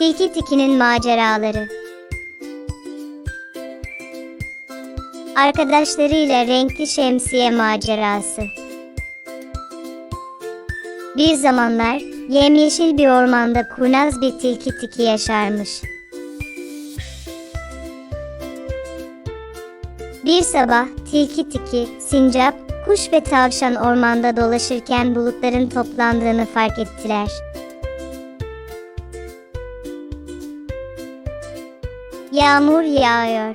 Tilki Tiki'nin maceraları. Arkadaşlarıyla renkli şemsiye macerası. Bir zamanlar yemyeşil bir ormanda kurnaz bir tilki tiki yaşarmış. Bir sabah tilki tiki, sincap, kuş ve tavşan ormanda dolaşırken bulutların toplandığını fark ettiler. Yağmur yağıyor.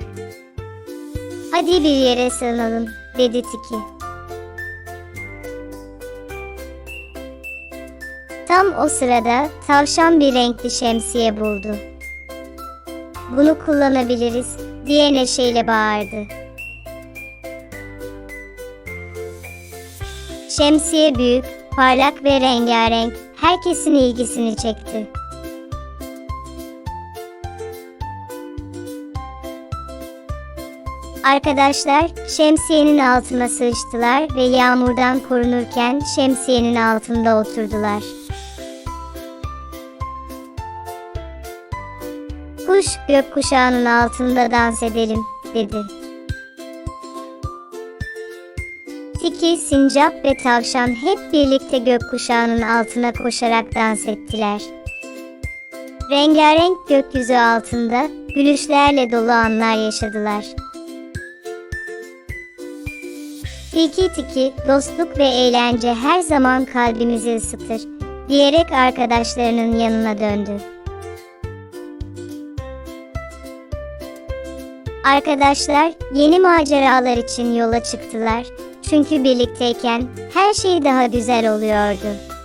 Hadi bir yere sığınalım, dedi Tiki. Tam o sırada tavşan bir renkli şemsiye buldu. Bunu kullanabiliriz, diye neşeyle bağırdı. Şemsiye büyük, parlak ve rengarenk, herkesin ilgisini çekti. Arkadaşlar şemsiyenin altına sığıştılar ve yağmurdan korunurken şemsiyenin altında oturdular. Kuş gökkuşağının altında dans edelim dedi. Tiki, sincap ve tavşan hep birlikte gökkuşağının altına koşarak dans ettiler. Rengarenk gökyüzü altında gülüşlerle dolu anlar yaşadılar. Tiki tiki, dostluk ve eğlence her zaman kalbimizi ısıtır, diyerek arkadaşlarının yanına döndü. Arkadaşlar yeni maceralar için yola çıktılar. Çünkü birlikteyken her şey daha güzel oluyordu.